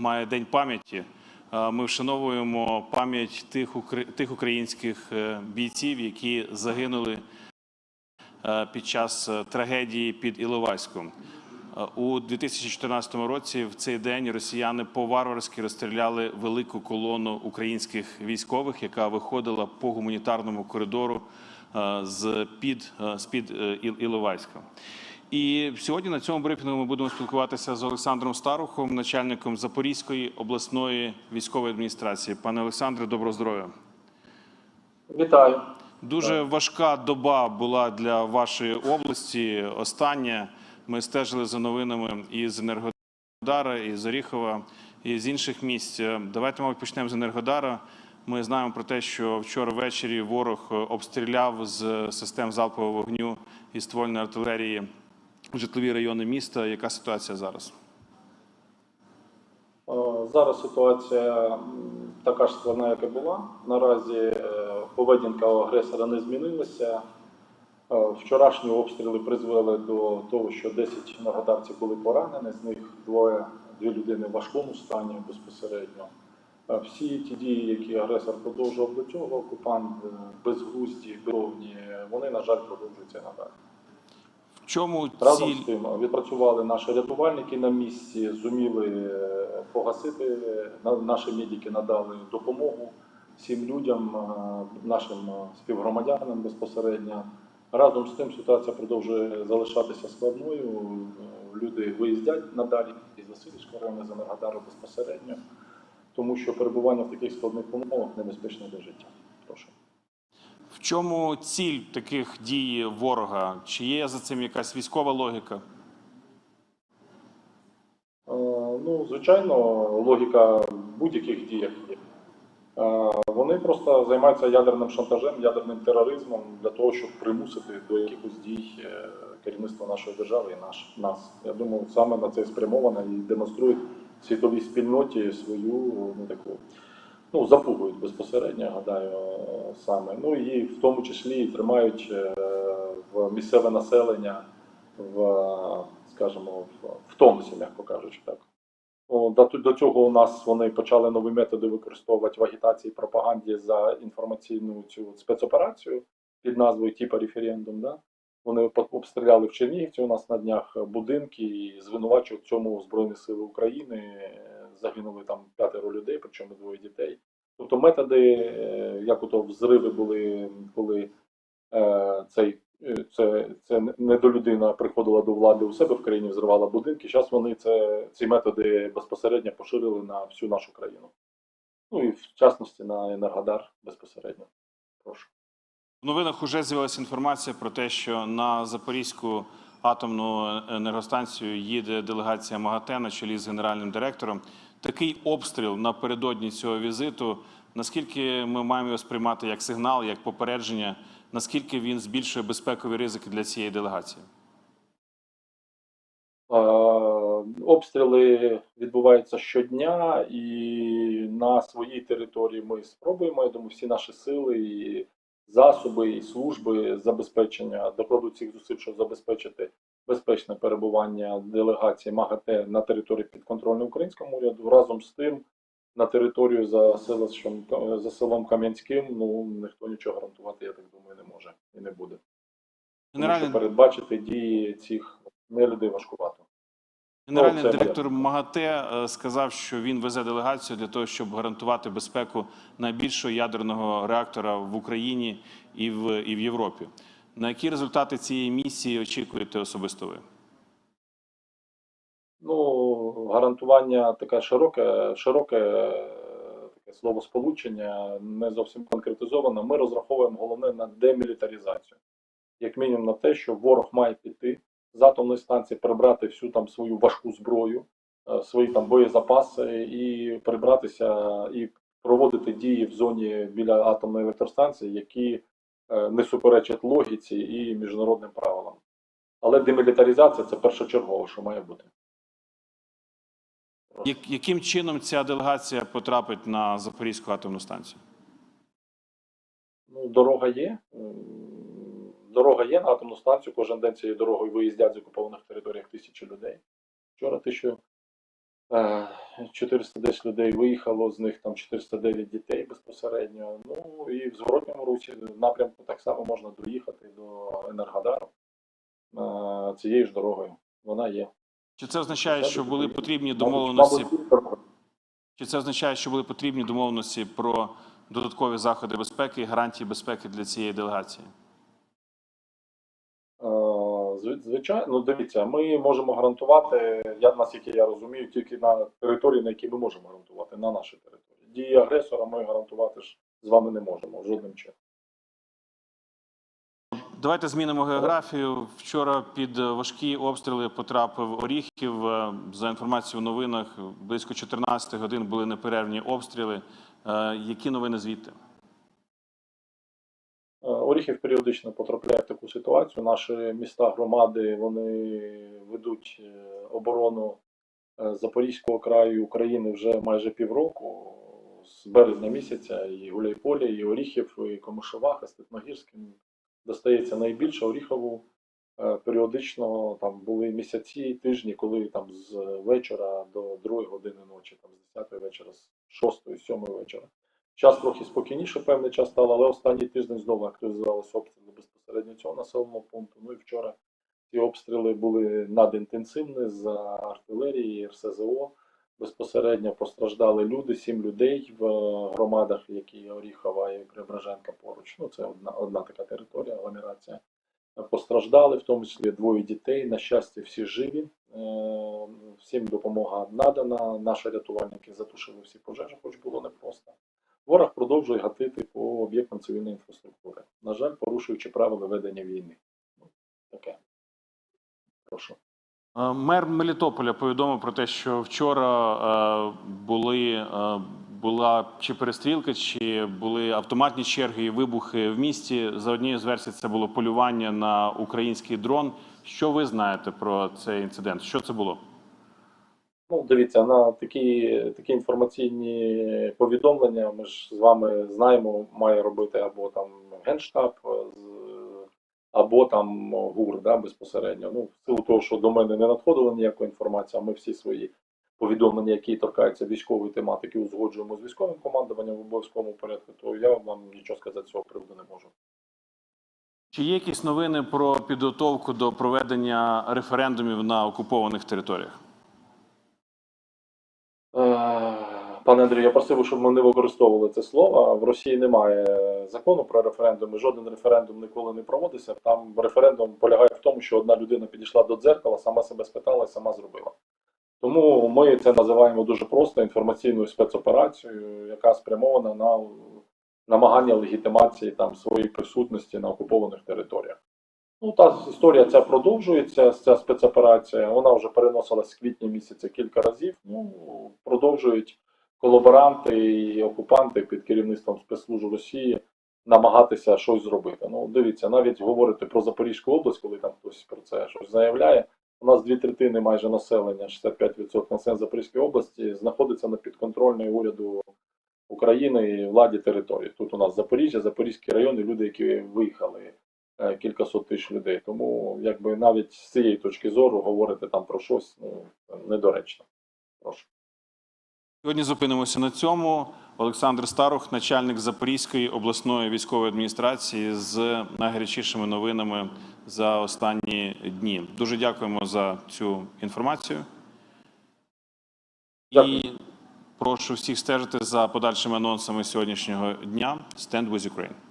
має день пам'яті. Е, Ми вшановуємо пам'ять тих, тих українських е, бійців, які загинули е, під час трагедії під Іловайськом. У 2014 році в цей день росіяни по-варварськи розстріляли велику колону українських військових, яка виходила по гуманітарному коридору з під з під Іловайська. І сьогодні на цьому брифінгу ми будемо спілкуватися з Олександром Старухом, начальником Запорізької обласної військової адміністрації. Пане Олександре, доброго здоров'я. Вітаю. Дуже важка доба була для вашої області. Остання ми стежили за новинами із Енергодара, із Оріхова, і з інших місць. Давайте, мабуть, почнемо з Енергодара. Ми знаємо про те, що вчора ввечері ворог обстріляв з систем залпового вогню і ствольної артилерії житлові райони міста. Яка ситуація зараз? Е, Зараз ситуація така ж складна, як і була. Наразі е, поведінка агресора не змінилася. Е, Вчорашні обстріли призвели до того, що 10 нагодарців були поранені, з них двоє дві людини в важкому стані безпосередньо. Всі ті дії, які агресор продовжував до цього, окупант безглузді, бровні, вони, на жаль, продовжуються надалі. Чому Разом ціль з тим відпрацювали наші рятувальники на місці, зуміли е, погасити. е, Наші медики надали допомогу всім людям, нашим співгромадянам безпосередньо. Разом з тим ситуація продовжує залишатися складною. Люди виїздять надалі із Васильівського району з Енергодару безпосередньо, тому що перебування в таких складних умовах небезпечне для життя. Чому ціль таких дій ворога? Чи є за цим якась військова логіка? Е, Ну, звичайно, логіка будь-яких діях є. Е, Вони просто займаються ядерним шантажем, ядерним тероризмом для того, щоб примусити до якихось дій е, керівництва нашої держави і наш, нас. Я думаю, саме на це спрямовано і демонструють світовій спільноті свою ну, таку. Ну, запугують безпосередньо, гадаю, саме. Ну і в тому числі тримають е, в місцеве населення в, скажімо, в, тонусі, м'яко кажучи так. До, цього у нас вони почали нові методи використовувати в агітації пропаганді за інформаційну цю спецоперацію під назвою типа референдум. Да? Вони обстріляли в Чернігівці у нас на днях будинки і звинувачують в цьому Збройні Сили України. Загинули там п'ятеро людей, причому двоє дітей. Тобто методи, е, як ото взриви були, коли е, цей Е, це, це недолюдина приходила до влади у себе в країні, взривала будинки. Зараз вони це, ці методи безпосередньо поширили на всю нашу країну. Ну і в частності на Енергодар безпосередньо. Прошу. В новинах вже з'явилася інформація про те, що на Запорізьку атомну енергостанцію їде делегація МАГАТЕ на чолі з генеральним директором. Такий обстріл напередодні цього візиту. Наскільки ми маємо його сприймати як сигнал, як попередження? Наскільки він збільшує безпекові ризики для цієї делегації? Обстріли відбуваються щодня, і на своїй території ми спробуємо. Я думаю, всі наші сили і засоби і служби забезпечення докладуть цих зусиль, щоб забезпечити безпечне перебування делегації МАГАТЕ на території підконтрольної українському уряду. Разом з тим, на територію за селищем за селом Кам'янським, ну ніхто нічого гарантувати, я так думаю, не може і не буде. Тому що передбачити дії цих нелюдей важкувато. Генеральний Ну, директор. МАГАТЕ е, сказав, що він везе делегацію для того, щоб гарантувати безпеку найбільшого ядерного реактора в Україні і в, і в Європі. На які результати цієї місії очікуєте особисто ви? Ну, гарантування таке широке, широке е, таке словосполучення, не зовсім конкретизовано. Ми розраховуємо головне на демілітаризацію. Як мінімум на те, що ворог має піти з атомної станції, прибрати всю там свою важку зброю, е, свої там боєзапаси і прибратися і проводити дії в зоні біля атомної електростанції, які е, не суперечать логіці і міжнародним правилам. Але демілітаризація це першочергово, що має бути. Яким чином ця делегація потрапить на Запорізьку атомну станцію? Ну, дорога є. Дорога є на атомну станцію. Кожен день цією дорогою виїздять з окупованих територіях тисячі людей. Вчора тисячу Е, 410 людей виїхало, з них там 409 дітей безпосередньо. Ну і в зворотньому русі напрямку так само можна доїхати до Енергодару е, цією ж дорогою. Вона є. Чи це означає, що були потрібні домовленості? Чи це означає, що були потрібні домовленості про додаткові заходи безпеки і гарантії безпеки для цієї делегації? Зв- Звичайно, ну дивіться, ми можемо гарантувати, я наскільки я розумію, тільки на території, на якій ми можемо гарантувати, на нашій території. Дії агресора ми гарантувати ж з вами не можемо жодним чином. Давайте змінимо географію. Вчора під важкі обстріли потрапив Оріхів. Е, За інформацією в новинах, близько 14 годин були неперервні обстріли. Е, Які новини звідти? Оріхів періодично потрапляє в таку ситуацію. Наші міста, громади вони ведуть е, оборону е, Запорізького краю України вже майже півроку. З березня місяця і Гуляйполі, і Оріхів, і Комишеваха, Степногірським достається найбільше Оріхову. е, Періодично там були місяці, тижні, коли там з вечора до 2 години ночі, там з 10 вечора, з 6, 7 вечора. Час трохи спокійніше, певний час стало, але останній тиждень знову активізувалися обстріли безпосередньо цього населеного пункту. Ну і вчора ці обстріли були надінтенсивні з артилерії, РСЗО. Безпосередньо постраждали люди, сім людей в громадах, які Оріхова і Преображенка поруч. Ну, це одна, одна така територія, агломерація. Постраждали, в тому числі двоє дітей. На щастя, всі живі. Е, Всім допомога надана. Наші рятувальники затушили всі пожежі, хоч було непросто. Ворог продовжує гатити по об'єктам цивільної інфраструктури. На жаль, порушуючи правила ведення війни. Ну, таке. Прошу. Е, Мер Мелітополя повідомив про те, що вчора е, були, е, була чи перестрілка, чи були автоматні черги і вибухи в місті. За однією з версій, це було полювання на український дрон. Що ви знаєте про цей інцидент? Що це було? Ну, дивіться, на такі, такі інформаційні повідомлення ми ж з вами знаємо, має робити або там Генштаб, е, або там ГУР да, безпосередньо. Ну, в силу того, що до мене не надходила ніякої інформації, а ми всі свої повідомлення, які торкаються військової тематики, узгоджуємо з військовим командуванням в обов'язковому порядку, то я вам нічого сказати з цього приводу не можу. Чи є якісь новини про підготовку до проведення референдумів на окупованих територіях? Пане Андрію, я просив, щоб ми не використовували це слово. В Росії немає закону про референдум, і жоден референдум ніколи не проводився. Там референдум полягає в тому, що одна людина підійшла до дзеркала, сама себе спитала і сама зробила. Тому ми це називаємо дуже просто інформаційною спецоперацією, яка спрямована на намагання легітимації там своєї присутності на окупованих територіях. Ну, та історія ця продовжується, ця спецоперація. Вона вже переносилась з квітня місяця кілька разів. Ну, продовжують колаборанти і окупанти під керівництвом спецслужб Росії намагатися щось зробити. Ну, дивіться, навіть говорити про Запорізьку область, коли там хтось про це щось заявляє. У нас дві третини майже населення, 65% населення Запорізької області, знаходиться на підконтрольній уряду України і владі території. Тут у нас Запоріжжя, Запорізький район і люди, які виїхали е, кількасот тисяч людей. Тому якби навіть з цієї точки зору говорити там про щось ну, недоречно. Прошу. Сьогодні зупинимося на цьому. Олександр Старух, начальник Запорізької обласної військової адміністрації, з найгарячішими новинами за останні дні. Дуже дякуємо за цю інформацію. Дякую. І прошу всіх стежити за подальшими анонсами сьогоднішнього дня. Stand with Ukraine.